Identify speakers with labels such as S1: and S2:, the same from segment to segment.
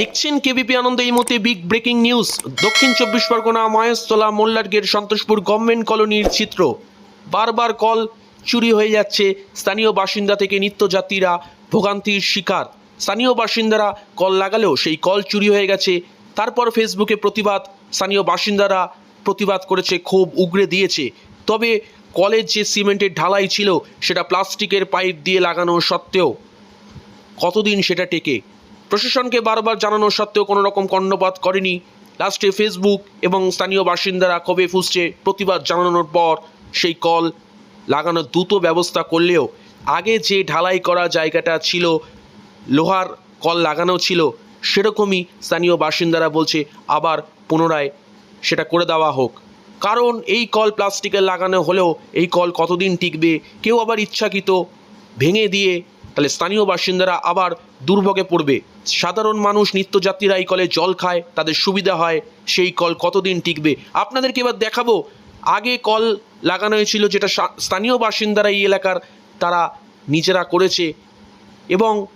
S1: দেখছেন কেবিপি আনন্দ এই মুহূর্তে big breaking news Dakshin Chabbish Pargana, Maheshtala, Mollargate, Santoshpur government কলোনির চিত্র। বারবার কল চুরি হয়ে যাচ্ছে স্থানীয় বাসিন্দা থেকে নিত্যযাত্রীরা ভোগান্তির শিকার। স্থানীয় বাসিন্দারা কল লাগালেও সেই কল চুরি হয়ে গেছে। তারপর ফেসবুকে প্রতিবাদ, স্থানীয় বাসিন্দারা প্রতিবাদ করেছে, ক্ষোভ উগরে দিয়েছে। তবে কলের যে সিমেন্টের ঢালাই ছিল, সেটা প্লাস্টিকের পাইপ দিয়ে লাগানো সত্ত্বেও কতদিন সেটা টেকে? প্রশাসনকে বারবার জানানো সত্ত্বেও কোনো রকম কর্ণপাত করেনি। লাস্টে ফেসবুক এবং স্থানীয় বাসিন্দারা কবে ফুসছে। প্রতিবাদ জানানোর পর সেই কল লাগানোর দ্রুত ব্যবস্থা করলেও আগে যে ঢালাই করা জায়গাটা ছিল, লোহার কল লাগানো ছিল, সেরকমই স্থানীয় বাসিন্দারা বলছে আবার পুনরায় সেটা করে দেওয়া হোক। কারণ এই কল প্লাস্টিকের লাগানো হলেও এই কল কতদিন টিকবে, কেউ আবার ইচ্ছাকৃত ভেঙে দিয়ে তাহলে স্থানীয় বাসিন্দারা আবার দুর্ভোগে পড়বে। সাধারণ মানুষ, নিত্যযাত্রীরা এই কলে জল খায়, তাদের সুবিধা হয়, সেই কল কতদিন টিকবে? আপনাদেরকে এবার দেখাবো। আগে কল লাগানো হয়েছিল যেটা স্থানীয় বাসিন্দারা এই এলাকার, তারা নিজেরা করেছে এবং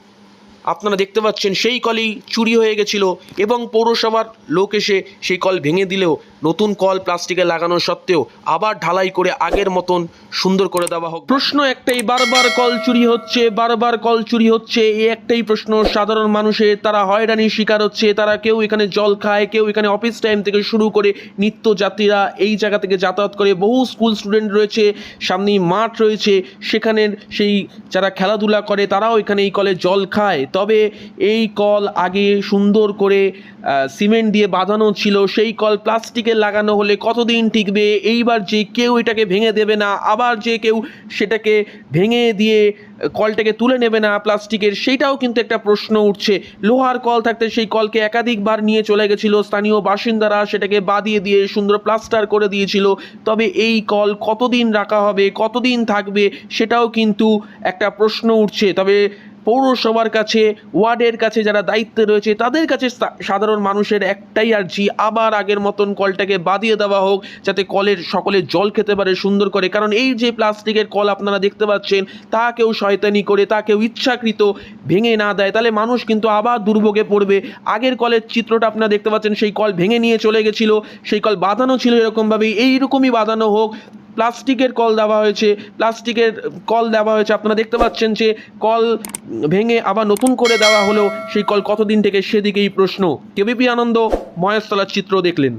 S1: আপনারা দেখতে পাচ্ছেন সেই কলই চুরি হয়ে গেছিল এবং পৌরসভার লোক এসে সেই কল ভেঙে দিলেও নতুন কল প্লাস্টিকে লাগানো সত্ত্বেও আবার ঢালাই করে আগের মতন সুন্দর করে দেওয়া হোক। প্রশ্ন একটাই, বারবার কল চুরি হচ্ছে, বারবার কল চুরি হচ্ছে, এই একটাই প্রশ্ন। সাধারণ মানুষের তারা হয়রানির শিকার হচ্ছে, তারা কেউ এখানে জল খায়, কেউ এখানে অফিস টাইম থেকে শুরু করে নিত্যযাত্রীরা এই জায়গা থেকে যাতায়াত করে। বহু স্কুল স্টুডেন্ট রয়েছে, সামনেই মাঠ রয়েছে, সেখানের সেই যারা খেলাধুলা করে, তারাও এখানে এই কলে জল খায়। তবে এই কল আগে সুন্দর করে সিমেন্ট দিয়ে বাঁধানো ছিল, সেই কল প্লাস্টিকের লাগানো হলে কতদিন টিকবে? এইবার যে কেউ এটাকে ভেঙে দেবে না, আবার যে কেউ সেটাকে ভেঙে দিয়ে কলটাকে তুলে নেবে না প্লাস্টিকের, সেইটাও কিন্তু একটা প্রশ্ন উঠছে। লোহার কল থাকতে সেই কলকে একাধিকবার নিয়ে চলে গেছিল, স্থানীয় বাসিন্দারা সেটাকে বাদিয়ে দিয়ে সুন্দর প্লাস্টার করে দিয়েছিল। তবে এই কল কতদিন রাখা হবে, কতদিন থাকবে, সেটাও কিন্তু একটা প্রশ্ন উঠছে। তবে পৌরসভার কাছে, ওয়ার্ডের কাছে যারা দায়িত্বে রয়েছে, তাদের কাছে সাধারণ মানুষের একটাই আর্জি, আবার আগের মতন কলটাকে বাদিয়ে দেওয়া হোক, যাতে কলের সকলে জল খেতে পারে সুন্দর করে। কারণ এই যে প্লাস্টিকের কল আপনারা দেখতে পাচ্ছেন, তা কেউ শয়তানি করে, তা কেউ ইচ্ছাকৃত ভেঙে না দেয়। তাহলে মানুষ কিন্তু আবার দুর্ভোগে পড়বে। আগের কলের চিত্রটা আপনারা দেখতে পাচ্ছেন, সেই কল ভেঙে নিয়ে চলে গেছিল, সেই কল বাঁধানো ছিল এরকমভাবেই। এইরকমই বাঁধানো হোক প্লাস্টিকের কল দেওয়া হয়েছে, প্লাস্টিকের কল দেওয়া হয়েছে। আপনারা দেখতে পাচ্ছেন যে কল ভেঙে আবার নতুন করে দেওয়া হলেও সেই কল কতদিন থেকে সেদিকেই প্রশ্ন। কেবিপি আনন্দ, মহেশতলার চিত্র দেখলেন।